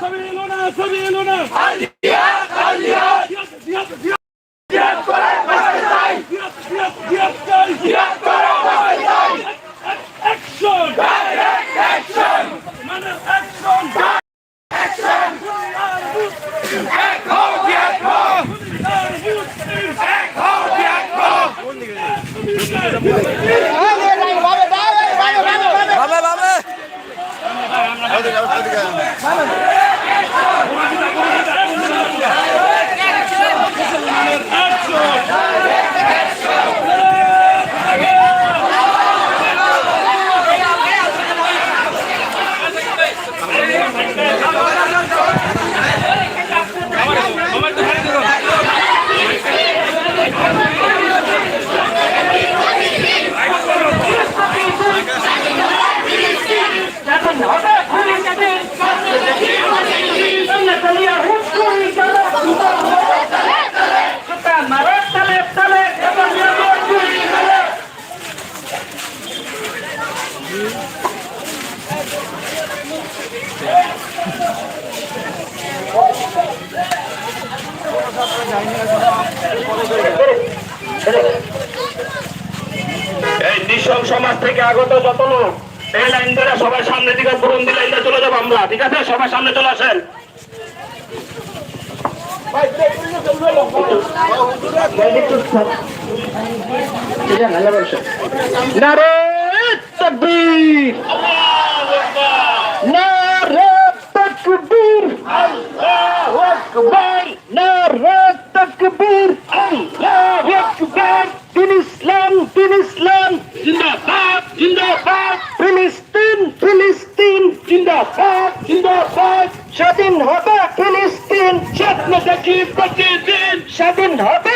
ছবি এলো না ছবি এলো না জিহাদ আল জিহাদ জিহাদ জিহাদ জিহাদ করে বাঁচতে চাই জিহাদ জিহাদ জিহাদ চাই জিহাদ করে বাঁচতে চাই অ্যাকশন ডাইরেক্ট অ্যাকশন মানে অ্যাকশন অ্যাকশন এক হও জিহাদ হও এক হও জিহাদ হও এই নিঃসং সমাজ থেকে আগত যত লোক, এই লাইন ধরে সবাই সামনের দিকে পুরন দিলে চলে যাব আমরা, ঠিক আছে? সবাই সামনে চলে আসেন নারে তকবীর আল্লাহু আকবার নারে তকবীর। আল্লাহু আকবার। দিন ইসলাম দিন ইসলাম। জিন্দাবাদ জিন্দাবাদ। ফিলিস্তিন ফিলিস্তিন। জিন্দাবাদ জিন্দাবাদ। স্বাধীন হবে ফিলিস্তিন। স্বপ্ন দেখি প্রতিদিন। স্বাধীন হবে